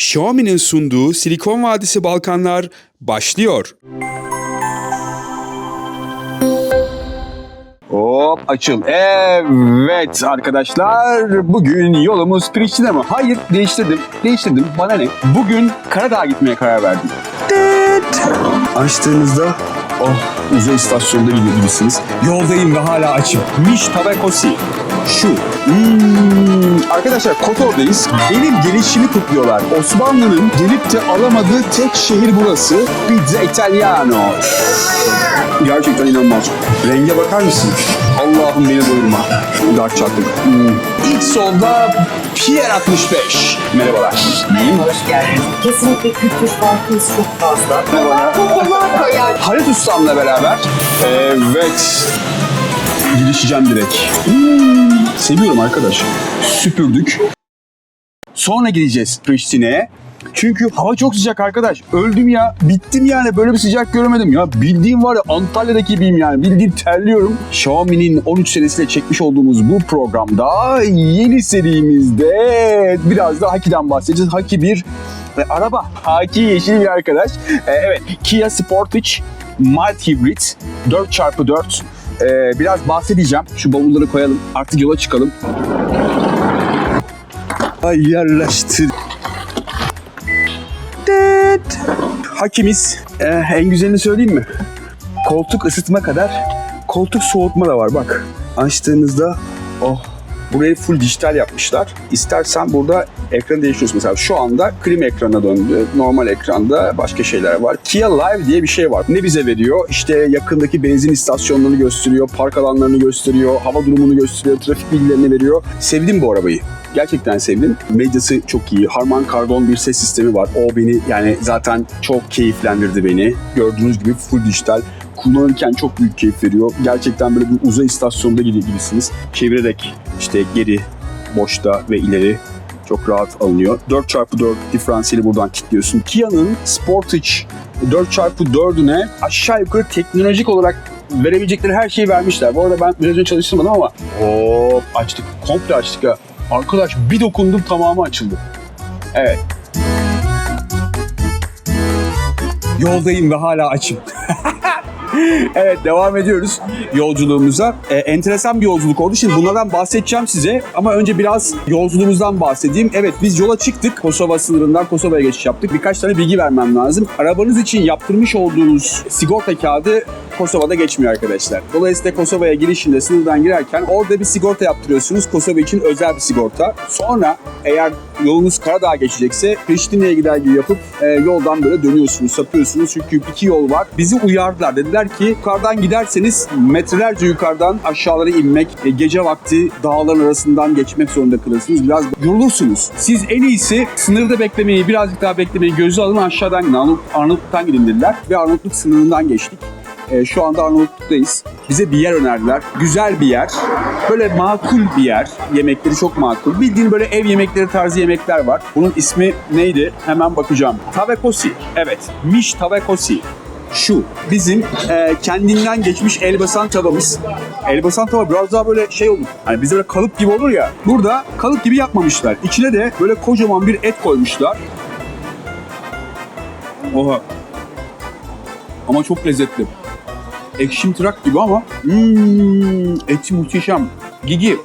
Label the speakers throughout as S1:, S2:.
S1: Xiaomi'nin sunduğu Silikon Vadisi Balkanlar başlıyor.
S2: Hop açıl. Evet arkadaşlar bugün yolumuz Priştine mi? Hayır değiştirdim. Değiştirdim. Bana ne? Bugün Karadağ'a gitmeye karar verdim. Tıt. Açtığınızda oh uzay istasyonunda gidiyor gibisiniz. Yoldayım ve hala açım. Mişta ve Kosi. Şu. Hmm, arkadaşlar Kotor'dayız. Benim gelişimi kutluyorlar. Osmanlı'nın gelip de alamadığı tek şehir burası. Pizza Italiano. Gerçekten inanılmaz. Renge bakar mısın? Allah'ım beni doyurma. Dark çarptık. Hmm. İlk solda Pier 65. Merhabalar.
S3: Hoş geldiniz. Kesinlikle kültür farkımız çok fazla.
S2: Merhabalar. Halit Ustam'la beraber. Evet. Girişeceğim direkt. Hmm. Seviyorum arkadaş. Süpürdük. Sonra gideceğiz Priştine'ye. Çünkü hava çok sıcak arkadaş. Öldüm ya. Bittim yani. Böyle bir sıcak göremedim ya. Bildiğim var ya Antalya'daki gibiyim yani. Bildiğin terliyorum. Xiaomi'nin 13 senesiyle çekmiş olduğumuz bu programda yeni serimizde biraz da Haki'den bahsedeceğiz. Haki bir e, araba. Haki yeşil bir arkadaş. E, evet. Kia Sportage Mild Hybrid 4x4 e, biraz bahsedeceğim. Şu bavulları koyalım. Artık yola çıkalım. Ay yerleştir. Dıt. Hakimiz. Ee, en güzelini söyleyeyim mi? Koltuk ısıtma kadar koltuk soğutma da var bak. Açtığınızda oh burayı full dijital yapmışlar. İstersen burada ekranı değiştiriyorsun. Mesela şu anda klima ekranına döndü. Normal ekranda başka şeyler var. Kia Live diye bir şey var. Ne bize veriyor? İşte yakındaki benzin istasyonlarını gösteriyor, park alanlarını gösteriyor, hava durumunu gösteriyor, trafik bilgilerini veriyor. Sevdim bu arabayı. Gerçekten sevdim. Medyası çok iyi. Harman Kardon bir ses sistemi var. O beni yani zaten çok keyiflendirdi beni. Gördüğünüz gibi full dijital. Kullanırken çok büyük keyif veriyor. Gerçekten böyle bir uzay istasyonunda gibi gibisiniz. Çevirerek işte geri, boşta ve ileri çok rahat alınıyor. 4x4 diferansiyeli buradan kilitliyorsun. Kia'nın Sportage 4x4'üne aşağı yukarı teknolojik olarak verebilecekleri her şeyi vermişler. Bu arada ben biraz önce çalıştırmadım ama hop açtık. Komple açtık ha. Arkadaş bir dokundum tamamı açıldı. Evet. Yoldayım ve hala açım. evet devam ediyoruz yolculuğumuza. Ee, enteresan bir yolculuk oldu. Şimdi bunlardan bahsedeceğim size ama önce biraz yolculuğumuzdan bahsedeyim. Evet biz yola çıktık. Kosova sınırından Kosova'ya geçiş yaptık. Birkaç tane bilgi vermem lazım. Arabanız için yaptırmış olduğunuz sigorta kağıdı Kosova'da geçmiyor arkadaşlar. Dolayısıyla Kosova'ya girişinde sınırdan girerken orada bir sigorta yaptırıyorsunuz. Kosova için özel bir sigorta. Sonra eğer yolunuz Karadağ'a geçecekse Priştine'ye gider gibi yapıp e, yoldan böyle dönüyorsunuz, sapıyorsunuz. Çünkü iki yol var. Bizi uyardılar. Dediler ki yukarıdan giderseniz metrelerce yukarıdan aşağılara inmek, e, gece vakti dağların arasından geçmek zorunda kalırsınız. Biraz yorulursunuz. Siz en iyisi sınırda beklemeyi, birazcık daha beklemeyi göze alın aşağıdan gidin. Arnavut- Arnavutluk'tan gidin dediler. Ve Arnavutluk sınırından geçtik. E, şu anda Arnavutluk'tayız. Bize bir yer önerdiler. Güzel bir yer. Böyle makul bir yer. Yemekleri çok makul. Bildiğin böyle ev yemekleri tarzı yemekler var. Bunun ismi neydi? Hemen bakacağım. Tavekosi. Evet. Miş Tavekosi. Şu bizim e, kendinden geçmiş elbasan tavamız. Elbasan tava biraz daha böyle şey olur. Hani bizde böyle kalıp gibi olur ya. Burada kalıp gibi yapmamışlar. İçine de böyle kocaman bir et koymuşlar. Oha. Ama çok lezzetli ekşimtırak gibi ama hmm, eti muhteşem. Gigi.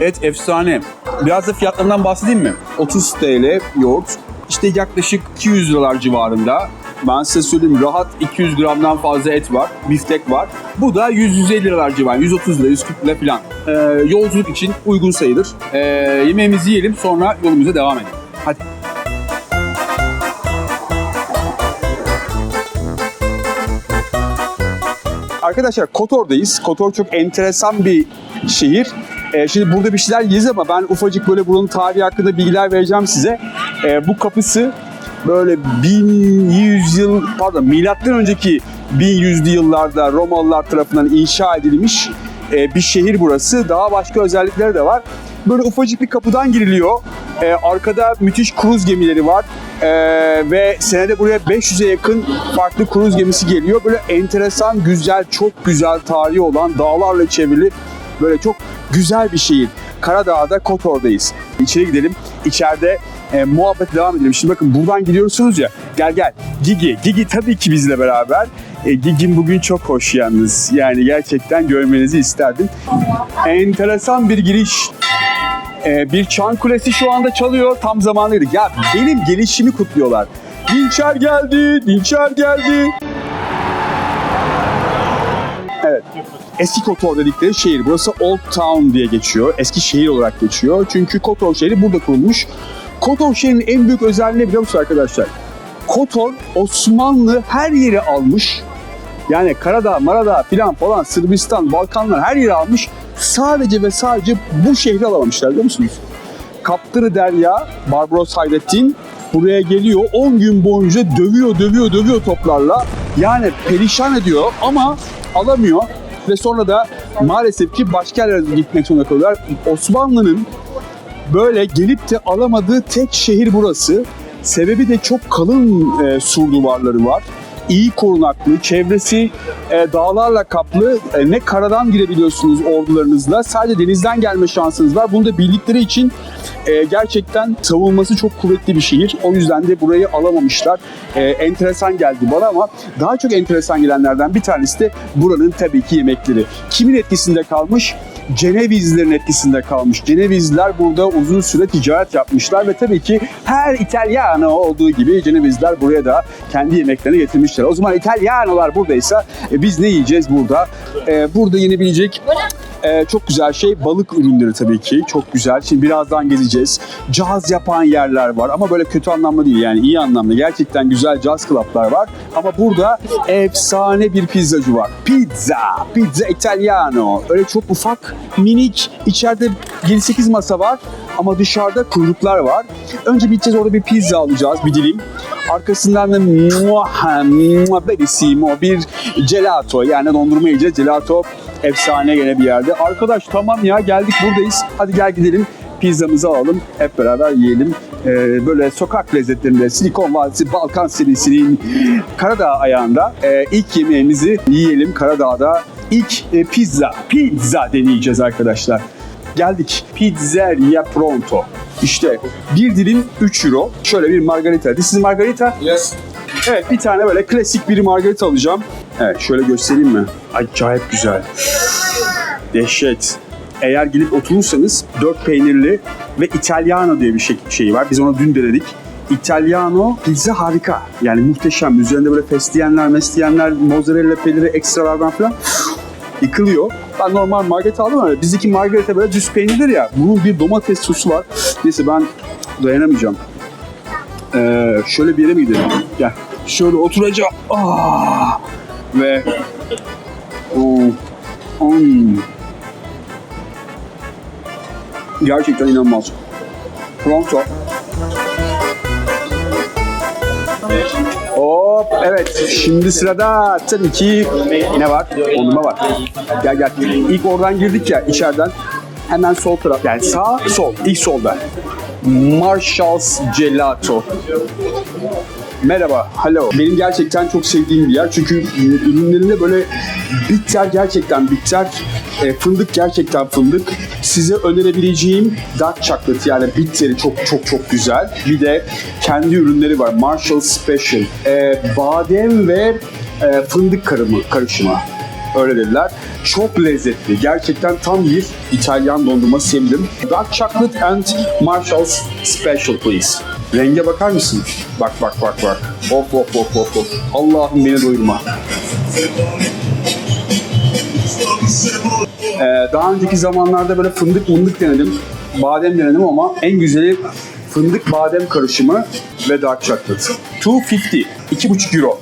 S2: Et efsane. Biraz da fiyatlarından bahsedeyim mi? 30 TL yoğurt. İşte yaklaşık 200 liralar civarında. Ben size söyleyeyim rahat 200 gramdan fazla et var. Biftek var. Bu da 100-150 liralar civarında. 130 lira, 140 lira falan. Ee, yolculuk için uygun sayılır. Ee, yemeğimizi yiyelim sonra yolumuza devam edelim. Hadi. Arkadaşlar Kotor'dayız. Kotor çok enteresan bir şehir. Ee, şimdi burada bir şeyler yiyeceğiz ama ben ufacık böyle buranın tarihi hakkında bilgiler vereceğim size. Ee, bu kapısı böyle 1100 yıl pardon milattan önceki 1100'lü yıllarda Romalılar tarafından inşa edilmiş e, bir şehir burası. Daha başka özellikleri de var. Böyle ufacık bir kapıdan giriliyor. Ee, arkada müthiş kruz gemileri var. Ee, ve senede buraya 500'e yakın farklı kruz gemisi geliyor. Böyle enteresan, güzel, çok güzel tarihi olan dağlarla çevrili böyle çok güzel bir şehir. Karadağ'da Kotor'dayız. İçeri gidelim. İçeride e, muhabbet devam edelim. Şimdi bakın buradan gidiyorsunuz ya. Gel gel. Gigi. Gigi tabii ki bizle beraber. E, Gigi'm bugün çok hoş yalnız. Yani gerçekten görmenizi isterdim. Enteresan bir giriş. E, bir çan kulesi şu anda çalıyor. Tam zamanıydı. Ya benim gelişimi kutluyorlar. Dinçer geldi, Dinçer geldi. Evet. Eski Kotor dedikleri şehir. Burası Old Town diye geçiyor. Eski şehir olarak geçiyor. Çünkü Kotor şehri burada kurulmuş. Kotor şehrinin en büyük özelliği ne biliyor musunuz arkadaşlar? Kotor Osmanlı her yeri almış. Yani Karadağ, Maradağ filan falan, Sırbistan, Balkanlar her yeri almış. Sadece ve sadece bu şehri alamamışlar biliyor musunuz? Kaptırı Derya, Barbaros Hayrettin buraya geliyor. 10 gün boyunca dövüyor, dövüyor, dövüyor toplarla. Yani perişan ediyor ama alamıyor. Ve sonra da maalesef ki başka yerlere gitmek zorunda kalıyorlar. Osmanlı'nın böyle gelip de alamadığı tek şehir burası. Sebebi de çok kalın e, sur duvarları var. İyi korunaklı, çevresi e, dağlarla kaplı. E, ne karadan girebiliyorsunuz ordularınızla, sadece denizden gelme şansınız var. Bunu da bildikleri için e, gerçekten savunması çok kuvvetli bir şehir. O yüzden de burayı alamamışlar. E, enteresan geldi bana ama daha çok enteresan gelenlerden bir tanesi de buranın tabii ki yemekleri. Kimin etkisinde kalmış? Cenevizlerin etkisinde kalmış. Cenevizler burada uzun süre ticaret yapmışlar ve tabii ki her İtalyano olduğu gibi Cenevizler buraya da kendi yemeklerini getirmişler. O zaman İtalyanolar buradaysa e, biz ne yiyeceğiz burada? E, burada yenebilecek e, çok güzel şey balık ürünleri tabii ki. Çok güzel. Şimdi birazdan gezeceğiz. Caz yapan yerler var ama böyle kötü anlamda değil yani iyi anlamda. Gerçekten güzel caz club'lar var. Ama burada efsane bir pizzacı var. Pizza, pizza italiano. Öyle çok ufak, minik. içeride 7-8 masa var ama dışarıda kuyruklar var. Önce gideceğiz orada bir pizza alacağız, bir dilim. Arkasından da muah, muah, bir gelato yani dondurma yiyeceğiz. Gelato efsane gene bir yerde. Arkadaş tamam ya geldik buradayız. Hadi gel gidelim pizzamızı alalım. Hep beraber yiyelim. Ee, böyle sokak lezzetlerinde Silikon Vadisi Balkan serisinin Karadağ ayağında e, ilk yemeğimizi yiyelim. Karadağ'da ilk e, pizza, pizza deneyeceğiz arkadaşlar. Geldik. Pizzeria Pronto. İşte bir dilim 3 euro. Şöyle bir margarita. This is margarita.
S1: Yes.
S2: Evet bir tane böyle klasik bir margarita alacağım. Evet şöyle göstereyim mi? Acayip güzel. Dehşet. Eğer gelip oturursanız dört peynirli ve Italiano diye bir şey, şey var. Biz onu dün denedik. Italiano pizza harika. Yani muhteşem. Üzerinde böyle fesleğenler, mesleğenler, mozzarella peyniri ekstralardan falan yıkılıyor. Ben normal margarita aldım ama bizdeki margarita böyle düz peynirdir ya. Bunun bir domates sosu var. Neyse ben dayanamayacağım. Ee, şöyle bir yere mi gidelim? Gel. Şöyle oturacağım. Ah! Ve oh, hmm. Gerçekten inanılmaz. Pronto. Hop evet şimdi sırada tabii ki ne var? Dondurma var. Gel gel. İlk oradan girdik ya içeriden. Hemen sol taraf yani sağ sol ilk solda. Marshall's Gelato. Merhaba, hello. Benim gerçekten çok sevdiğim bir yer çünkü ürünlerinde böyle bitter gerçekten bitter, e, fındık gerçekten fındık. Size önerebileceğim dark chocolate yani bitteri çok çok çok güzel. Bir de kendi ürünleri var. Marshall Special. E, badem ve e, fındık karımı, karışımı. Öyle dediler. Çok lezzetli. Gerçekten tam bir İtalyan dondurma sevdim. Dark chocolate and Marshall's Special please. Renge bakar mısın? Bak bak bak bak. Of of of of of. Allah'ım beni doyurma. Ee, daha önceki zamanlarda böyle fındık mındık denedim. Badem denedim ama en güzeli fındık badem karışımı ve dark chocolate. 250. 2,5 euro.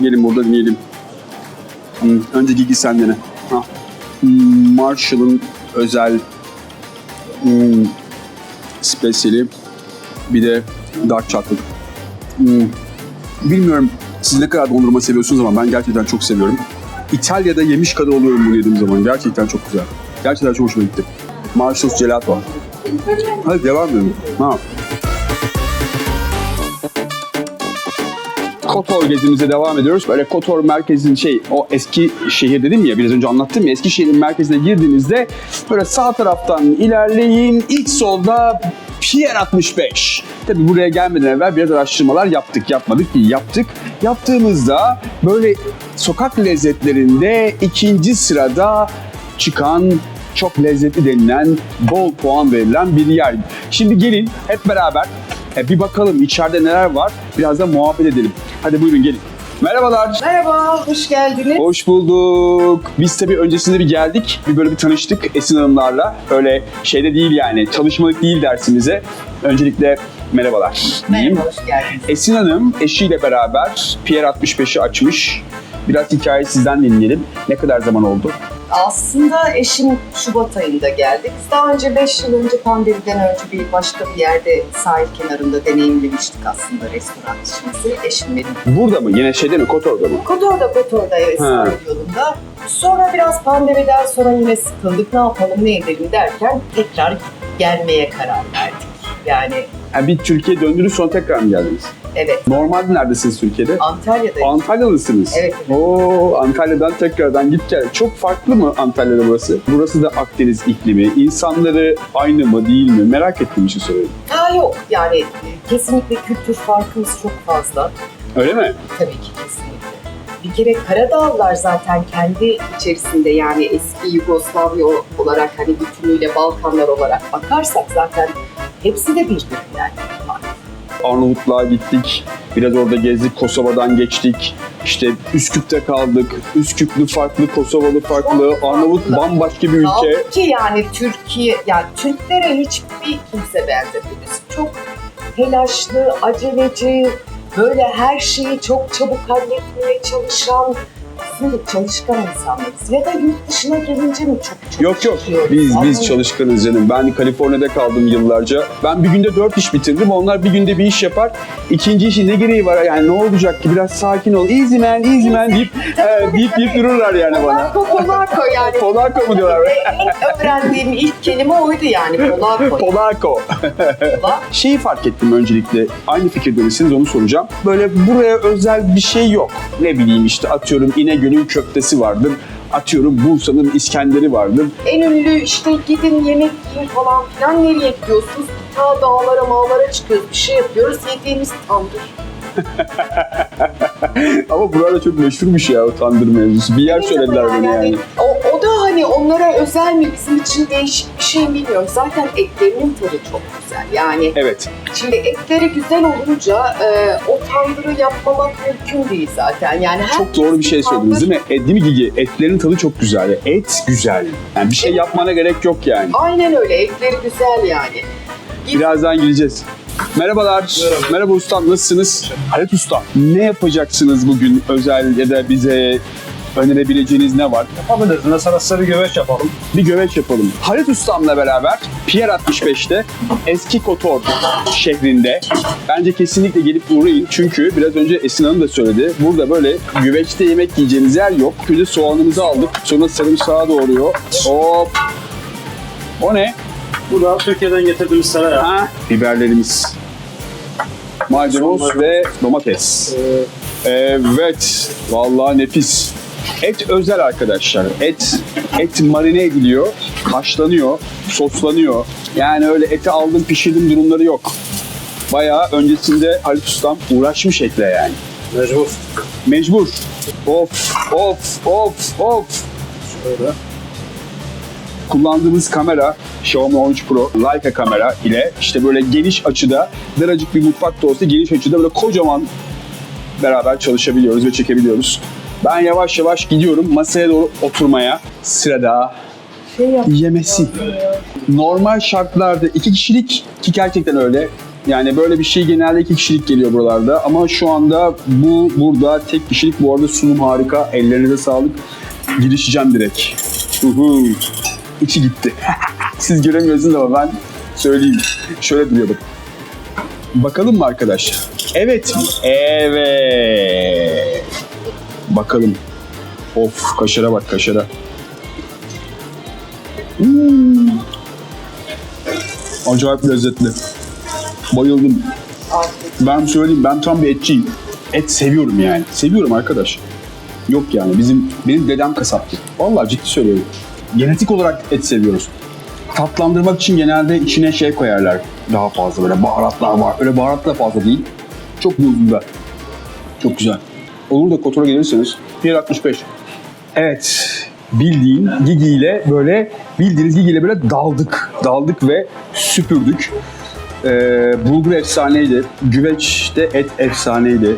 S2: Gelin burada deneyelim. Hmm, önce Gigi sen dene. Ha. Hmm, Marshall'ın özel hmm, spesiyeli. Bir de dark chocolate. Hmm. Bilmiyorum siz ne kadar dondurma seviyorsunuz ama ben gerçekten çok seviyorum. İtalya'da yemiş kadar oluyorum bunu yediğim zaman. Gerçekten çok güzel. Gerçekten çok hoşuma gitti. Marshall's Gelato. Hadi devam edelim. Ha. Kotor gezimize devam ediyoruz. Böyle Kotor merkezin şey o eski şehir dedim ya biraz önce anlattım ya eski şehrin merkezine girdiğinizde böyle sağ taraftan ilerleyin. İlk solda Pier 65. Tabii buraya gelmeden evvel biraz araştırmalar yaptık. Yapmadık değil, yaptık. Yaptığımızda böyle sokak lezzetlerinde ikinci sırada çıkan çok lezzetli denilen bol puan verilen bir yer. Şimdi gelin hep beraber e, bir bakalım içeride neler var. Biraz da muhabbet edelim. Hadi buyurun gelin. Merhabalar.
S3: Merhaba, hoş geldiniz.
S2: Hoş bulduk. Biz tabii öncesinde bir geldik. Bir böyle bir tanıştık Esin Hanımlarla. Öyle şeyde değil yani çalışmalık değil dersimize. Öncelikle merhabalar.
S3: Merhaba, hoş geldiniz.
S2: Esin Hanım eşiyle beraber Pier 65'i açmış. Biraz hikayeyi sizden dinleyelim. Ne kadar zaman oldu?
S3: Aslında eşim Şubat ayında geldik. Daha önce 5 yıl önce pandemiden önce bir başka bir yerde sahil kenarında deneyimlemiştik aslında restoran işimizi. Eşim benim.
S2: Burada mı? Yine şeyde mi? Kotor'da mı?
S3: Kotor'da Kotor'da evet
S2: Ha.
S3: yolunda. Sonra biraz pandemiden sonra yine sıkıldık. Ne yapalım ne edelim derken tekrar gelmeye karar verdik. Yani
S2: Ha, bir Türkiye döndünüz sonra tekrar mı geldiniz?
S3: evet
S2: Normalde neredesiniz Türkiye'de?
S3: Antalya'da
S2: Antalyalısınız.
S3: Evet, evet.
S2: Oo, Antalya'dan tekrardan git gel. Çok farklı mı Antalya'da burası? Burası da Akdeniz iklimi. İnsanları aynı mı değil mi? Merak ettiğim için soruyorum.
S3: Ha yok yani e, kesinlikle kültür farkımız çok fazla.
S2: Öyle mi?
S3: Tabii ki kesinlikle. Bir kere Karadağlılar zaten kendi içerisinde yani eski Yugoslavya olarak hani bütünüyle Balkanlar olarak bakarsak zaten hepsi de birbirinden var.
S2: Arnavutluğa gittik. Biraz orada gezdik. Kosova'dan geçtik. İşte Üsküp'te kaldık. Üsküplü farklı, Kosovalı farklı.
S3: Çok
S2: Arnavut
S3: farklı.
S2: bambaşka bir ülke.
S3: Kaldı ki yani Türkiye, yani Türklere hiçbir kimse benzemiyoruz. Çok telaşlı, aceleci, böyle her şeyi çok çabuk halletmeye çalışan, aslında çalışkan insanlarız. Ya da yurt dışına gelince mi çok
S2: Yok yok. Biz biz çalışkanız canım. Ben Kaliforniya'da kaldım yıllarca. Ben bir günde dört iş bitirdim. Onlar bir günde bir iş yapar. İkinci işin ne gereği var? Yani ne olacak ki? Biraz sakin ol. Easy man, easy man deyip, e, deyip, deyip dururlar yani bana.
S3: Polako, Polako yani.
S2: Polako mu diyorlar?
S3: İlk öğrendiğim ilk kelime oydu yani Polako.
S2: Polako.
S3: Pola.
S2: Şeyi fark ettim öncelikle. Aynı fikirde misiniz onu soracağım. Böyle buraya özel bir şey yok. Ne bileyim işte atıyorum İnegöl'ün köftesi vardır. Atıyorum Bursa'nın İskender'i vardır.
S3: En ünlü işte gidin yemek yiyin falan filan nereye gidiyorsunuz? Ta dağlara mağlara çıkıyoruz bir şey yapıyoruz yediğimiz tandır.
S2: Ama burada çok meşhurmuş ya o tandır mevzusu. Bir yer söylediler bana yani.
S3: o, o da hani onlara özel mi bizim için değişik bir şey bilmiyorum. Zaten etlerinin tadı çok güzel. Yani
S2: Evet.
S3: şimdi etleri güzel olunca e, o tandırı yapmamak mümkün değil zaten. Yani
S2: Çok doğru bir şey söylediniz değil mi? E, değil mi Gigi? Etlerin tadı çok güzel. Et güzel. Yani bir şey yapmana gerek yok yani.
S3: Aynen öyle etleri güzel yani.
S2: Birazdan gireceğiz. Merhabalar. Merhaba ustam nasılsınız? Halit usta. Ne yapacaksınız bugün özel ya da bize önerebileceğiniz ne var?
S4: Yapabiliriz. Mesela size bir güveç yapalım.
S2: Bir güveç yapalım. Halit ustamla beraber Pier 65'te eski Kotor şehrinde bence kesinlikle gelip uğrayın. Çünkü biraz önce Esin Hanım da söyledi. Burada böyle güveçte yemek yiyeceğiniz yer yok. Önce soğanımızı aldık. Sonra sarımsağı doğruyor. Hop. O ne?
S4: Bu da Türkiye'den getirdiğimiz tereyağı.
S2: Ha, biberlerimiz. Maydanoz ve domates. Evet, vallahi nefis. Et özel arkadaşlar. Et et marine ediliyor, haşlanıyor, soslanıyor. Yani öyle eti aldım pişirdim durumları yok. Bayağı öncesinde Halit Ustam uğraşmış etle yani.
S4: Mecbur.
S2: Mecbur. Of, of, of, of.
S4: Şöyle.
S2: Kullandığımız kamera Xiaomi 13 Pro Leica kamera ile işte böyle geniş açıda daracık bir mutfak da olsa geniş açıda böyle kocaman beraber çalışabiliyoruz ve çekebiliyoruz. Ben yavaş yavaş gidiyorum masaya doğru oturmaya. Sırada
S3: Şey
S2: yemesi. Normal şartlarda iki kişilik ki gerçekten öyle. Yani böyle bir şey genelde iki kişilik geliyor buralarda. Ama şu anda bu burada tek kişilik. Bu arada sunum harika. Ellerinize sağlık. Girişeceğim direkt. Uhu. İçi gitti. Siz göremiyorsunuz ama ben söyleyeyim. Şöyle duruyor bak. Bakalım mı arkadaşlar? Evet mi? Evet. Bakalım. Of kaşara bak kaşara. Hmm. Acayip lezzetli. Bayıldım. Ben söyleyeyim ben tam bir etçiyim. Et seviyorum yani. Seviyorum arkadaş. Yok yani bizim benim dedem kasaptı. Vallahi ciddi söylüyorum. Genetik olarak et seviyoruz. tatlandırmak için genelde içine şey koyarlar. Daha fazla böyle baharatlar var. Öyle baharat da fazla değil. Çok buzlu Çok güzel. Olur da Kotor'a gelirseniz 1.65. Evet. Bildiğin Gigi ile böyle bildiğiniz Gigi ile böyle daldık. Daldık ve süpürdük. Ee, bulgur efsaneydi. Güveçte et efsaneydi.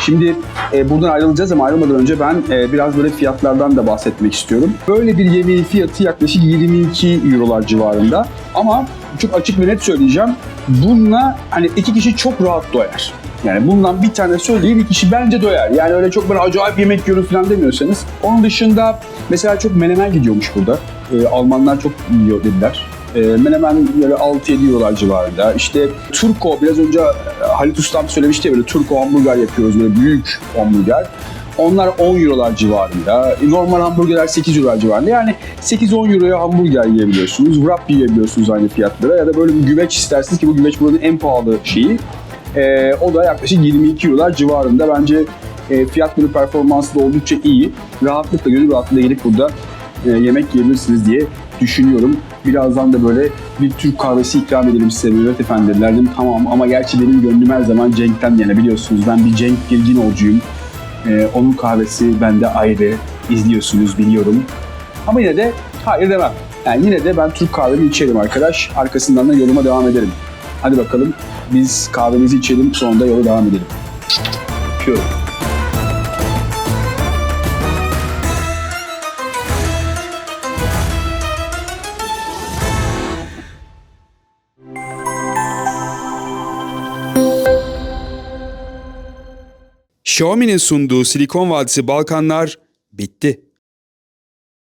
S2: Şimdi e, buradan ayrılacağız ama ayrılmadan önce ben e, biraz böyle fiyatlardan da bahsetmek istiyorum. Böyle bir yemeğin fiyatı yaklaşık 22 eurolar civarında. Ama çok açık ve net söyleyeceğim. Bununla hani iki kişi çok rahat doyar. Yani bundan bir tane söyleyeyim bir kişi bence doyar. Yani öyle çok böyle acayip yemek yiyorum falan demiyorsanız. Onun dışında mesela çok menemen gidiyormuş burada. E, Almanlar çok yiyor dediler. E, menemen böyle 6-7 eurolar civarında. İşte Turko biraz önce e, Halit Ustam söylemişti ya böyle Turko hamburger yapıyoruz böyle büyük hamburger. Onlar 10 eurolar civarında. E, Normal hamburgerler 8 eurolar civarında. Yani 8-10 euroya hamburger yiyebiliyorsunuz. Wrap yiyebiliyorsunuz aynı fiyatlara. Ya da böyle bir güveç isterseniz ki bu güveç buranın en pahalı şeyi. E, o da yaklaşık 22 eurolar civarında. Bence e, fiyat bölü performansı da oldukça iyi. Rahatlıkla, gönül rahatlığıyla gelip burada e, yemek yiyebilirsiniz diye düşünüyorum. Birazdan da böyle bir Türk kahvesi ikram edelim size Mehmet Efendi dediler. Tamam ama gerçi benim gönlüm her zaman Cenk'ten yana biliyorsunuz. Ben bir Cenk Girginoğlu'cuyum. E, onun kahvesi bende ayrı. izliyorsunuz biliyorum. Ama yine de hayır demem. Yani yine de ben Türk kahvemi içerim arkadaş. Arkasından da yoluma devam ederim. Hadi bakalım biz kahvemizi içelim sonra da yola devam edelim. Öpüyorum.
S1: Xiaomi'nin sunduğu Silikon Vadisi Balkanlar bitti.